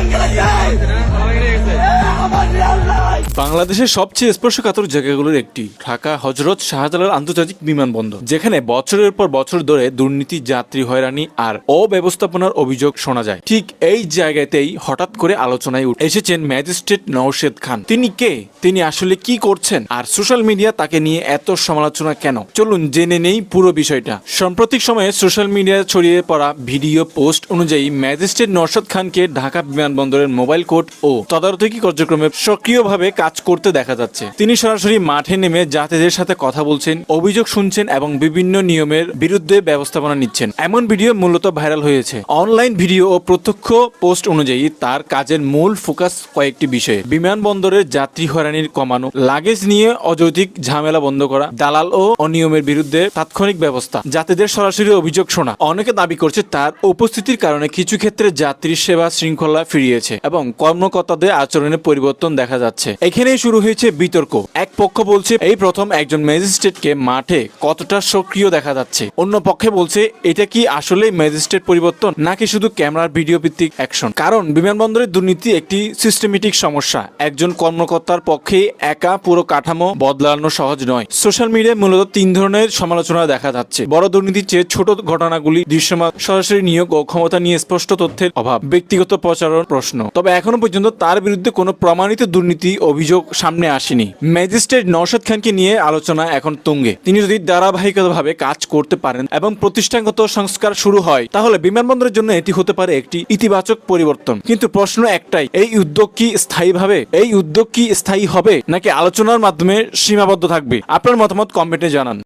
¡Ah, ¡Ah, ¡Ah, বাংলাদেশের সবচেয়ে স্পর্শকাতর জায়গাগুলোর একটি, ঢাকা, হজরত শাহজালাল আন্তর্জাতিক বিমানবন্দর, যেখানে বছরের পর বছর ধরে দুর্নীতি, যাত্রী হয়রানি আর অব্যবস্থাপনার অভিযোগ শোনা যায়। ঠিক এই জায়গাতেই হঠাৎ করে আলোচনায় এসেছেন ম্যাজিস্ট্রেট নওশেদ খান। তিনি কে? তিনি আসলে কি করছেন? আর সোশ্যাল মিডিয়া তাকে নিয়ে এত সমালোচনা কেন? চলুন জেনে নেই পুরো বিষয়টা। সাম্প্রতিক সময়ে সোশ্যাল মিডিয়ায় ছড়িয়ে পড়া ভিডিও পোস্ট অনুযায়ী ম্যাজিস্ট্রেট নওশাদ খানকে ঢাকা বিমানবন্দরের মোবাইল কোর্ট ও তদারকি কার্যক্রমে সক্রিয়ভাবে কাজ করতে দেখা যাচ্ছে। তিনি সরাসরি মাঠে নেমে যাত্রীদের সাথে কথা বলছেন, অভিযোগ শুনছেন এবং বিভিন্ন নিয়মের বিরুদ্ধে ব্যবস্থাপনা নিচ্ছেন। এমন ভিডিও মূলত ভাইরাল হয়েছে। অনলাইন ভিডিও ও প্রত্যক্ষ পোস্ট অনুযায়ী তার কাজের মূল ফোকাস কয়েকটি বিষয়ে। বিমানবন্দরের যাত্রী হয়রানির কমানো, লাগেজ নিয়ে অযৌতিক ঝামেলা বন্ধ করা, দালাল ও অনিয়মের বিরুদ্ধে তাৎক্ষণিক ব্যবস্থা। যাত্রীদের সরাসরি অভিযোগ শোনা। অনেকে দাবি করছে তার উপস্থিতির কারণে কিছু ক্ষেত্রে যাত্রী সেবা শৃঙ্খলা ফিরিয়েছে এবং কর্মকর্তাদের আচরণের পরিবর্তন দেখা যাচ্ছে। এখানেই শুরু হয়েছে বিতর্ক। এক পক্ষ বলছে, এই প্রথম একজন ম্যাজিস্ট্রেটকে মাঠে কতটা সক্রিয় দেখা যাচ্ছে? অন্য পক্ষে বলছে, এটা কি আসলে ম্যাজিস্ট্রেট পরিবর্তন, নাকি শুধু ক্যামেরার ভিডিও ভিত্তিক অ্যাকশন? কারণ বিমানবন্দরের দুর্নীতি একটি সিস্টেমেটিক সমস্যা। একজন কর্মকর্তার পক্ষে একা পুরো কাঠামো বদলানো সহজ নয়। সোশ্যাল মিডিয়ায় মূলত তিন ধরনের সমালোচনা দেখা যাচ্ছে। বড় দুর্নীতির চেয়ে ছোট ঘটনাগুলি দৃশ্যমান, সরাসরি নিয়োগ ও ক্ষমতা নিয়ে স্পষ্ট তথ্যের অভাব। ব্যক্তিগত প্রচারণ প্রশ্ন। তবে এখনও পর্যন্ত তার বিরুদ্ধে কোনো প্রমাণিত দুর্নীতি অভিযোগ সামনে আসেনি। ম্যাজিস্ট্রেট নওশাদ খানকে নিয়ে আলোচনা এখন তুঙ্গে। তিনি যদি ধারাবাহিকভাবে কাজ করতে পারেন এবং প্রতিষ্ঠানগত সংস্কার শুরু হয়, তাহলে বিমানবন্দরের জন্য এটি হতে পারে একটি ইতিবাচক পরিবর্তন। কিন্তু প্রশ্ন একটাই, এই উদ্যোগ কি স্থায়ীভাবে এই উদ্যোগ কি স্থায়ী হবে? নাকি আলোচনার মাধ্যমে সীমাবদ্ধ থাকবে? আপনার মতামত কমেন্টে জানান।